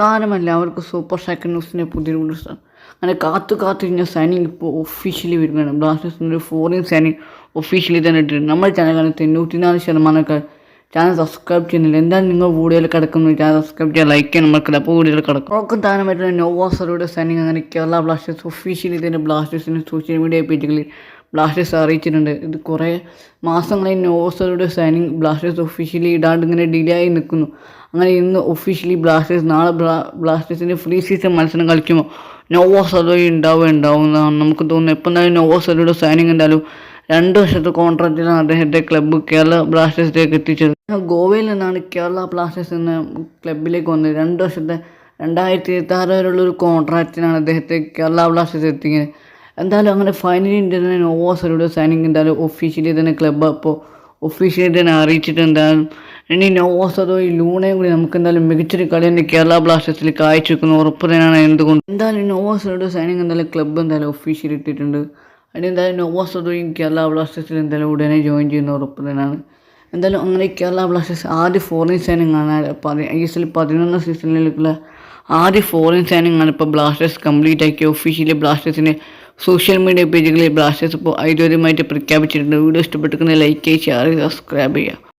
കാരണം എല്ലാവർക്കും super second ന്യൂസിന്റെ പുതിയ ന്യൂസ് അങ്ങനെ കാത്തു കാത്തിരിഞ്ഞ സൈനിങ് ഇപ്പോൾ ഒഫീഷ്യലി വരുകയാണ് ബ്ലാസ്റ്റേഴ്സിന്റെ ഫോറിൻ സൈനിങ് ഒഫീഷ്യലി തന്നെ ഇട്ടിട്ടുണ്ട്. നമ്മുടെ ചാനലാണ് തൊണ്ണൂറ്റിനാല് ശതമാനക്കാർ ചാനൽ സബ്സ്ക്രൈബ് ചെയ്യുന്നില്ല. എന്താണ് നിങ്ങൾ വീഡിയോയിൽ കിടക്കുന്നത് ചാനൽ സബ്സ്ക്രൈബ് ചെയ്യാൻ ലൈക്ക് ചെയ്യാൻ നമ്മൾക്കില്ല അപ്പോൾ വീഡിയോയിൽ കിടക്കും. ഒക്കെ താരമായിട്ടുള്ള നോവാസറുടെ സൈനിങ് അങ്ങനെ കേരള ബ്ലാസ്റ്റേഴ്സ് ഒഫീഷ്യലി തന്നെ ബ്ലാസ്റ്റേഴ്സിന്റെ സോഷ്യൽ മീഡിയ പേജുകളിൽ ബ്ലാസ്റ്റേഴ്സ് അറിയിച്ചിട്ടുണ്ട്. ഇത് കുറേ മാസങ്ങളായി നോവസറുടെ സൈനിങ് ബ്ലാസ്റ്റേഴ്സ് ഒഫീഷ്യലി ഇടാണ്ട് ഇങ്ങനെ ഡിലേ ആയി നിൽക്കുന്നു അങ്ങനെ ഇന്ന് ഒഫീഷ്യലി ബ്ലാസ്റ്റേഴ്സ് നാളെ ബ്ലാ ബ്ലാസ്റ്റേഴ്സിന്റെ ഫ്രീ സീസൺ മത്സരം കളിക്കുമ്പോൾ ഉണ്ടാവും ഉണ്ടാവുക എന്നാണ് നമുക്ക് തോന്നുന്നത്. ഇപ്പം എന്തായാലും നോവോസറുടെ സൈനിങ് എന്തായാലും രണ്ട് വർഷത്തെ കോൺട്രാക്റ്റിലാണ് അദ്ദേഹത്തെ ക്ലബ്ബ് കേരള ബ്ലാസ്റ്റേഴ്സിലേക്ക് എത്തിച്ചത്. ഗോവയിൽ നിന്നാണ് കേരള ബ്ലാസ്റ്റേഴ്സ് എന്ന ക്ലബിലേക്ക് വന്നത്. രണ്ട് വർഷത്തെ രണ്ടായിരത്തി ഇരുപത്തി ആറ് വരെയുള്ള ഒരു കോൺട്രാക്റ്റിനാണ് അദ്ദേഹത്തെ കേരള ബ്ലാസ്റ്റേഴ്സ് എത്തിക്കുന്നത്. എന്തായാലും അങ്ങനെ ഫൈനലി ഇന്ത്യൻ നോവോസറുടെ സൈനിങ് എന്തായാലും ഒഫീഷ്യലി തന്നെ ക്ലബ്ബ് അപ്പോൾ ഒഫീഷ്യലി തന്നെ അറിയിച്ചിട്ട് എന്തായാലും ഇനി നോവാസോ ഈ ലൂണയും കൂടി നമുക്ക് എന്തായാലും മികച്ചൊരു കളി തന്നെ കേരള ബ്ലാസ്റ്റേഴ്സിൽ കാഴ്ചവെക്കുന്ന ഉറപ്പ് തന്നെയാണ് എന്തുകൊണ്ട്. എന്തായാലും നോവോസറുടെ സൈനിങ് എന്തായാലും ക്ലബ്ബ് എന്തായാലും ഒഫീഷ്യലി ഇട്ടിട്ടുണ്ട്. അതിന് എന്തായാലും നോവാസോയും കേരള ബ്ലാസ്റ്റേഴ്സിൽ എന്തായാലും ഉടനെ ജോയിൻ ചെയ്യുന്ന ഉറപ്പ് തന്നെയാണ്. എന്തായാലും അങ്ങനെ കേരള ബ്ലാസ്റ്റേഴ്സ് ആദ്യ ഫോറിൻ സൈനിങ് ആണ്. ഐ എസ് എൽ പതിനൊന്ന് സീസണിലേക്കുള്ള ആദ്യ ഫോറിൻ സൈനിങ് ആണ് ഇപ്പോൾ ബ്ലാസ്റ്റേഴ്സ് കംപ്ലീറ്റ് ആക്കി. ഒഫീഷ്യലി ബ്ലാസ്റ്റേഴ്സിന്റെ സോഷ്യൽ മീഡിയ പേജുകളിൽ ബ്ലാസ്റ്റേഴ്സ് ഇപ്പോൾ ഔദ്യോഗികമായിട്ട് പ്രഖ്യാപിച്ചിട്ടുണ്ട്. വീഡിയോ ഇഷ്ടപ്പെട്ടിരിക്കുന്ന ലൈക്ക് ചെയ്യുക ഷെയർ ചെയ്യുക സബ്സ്ക്രൈബ് ചെയ്യുക.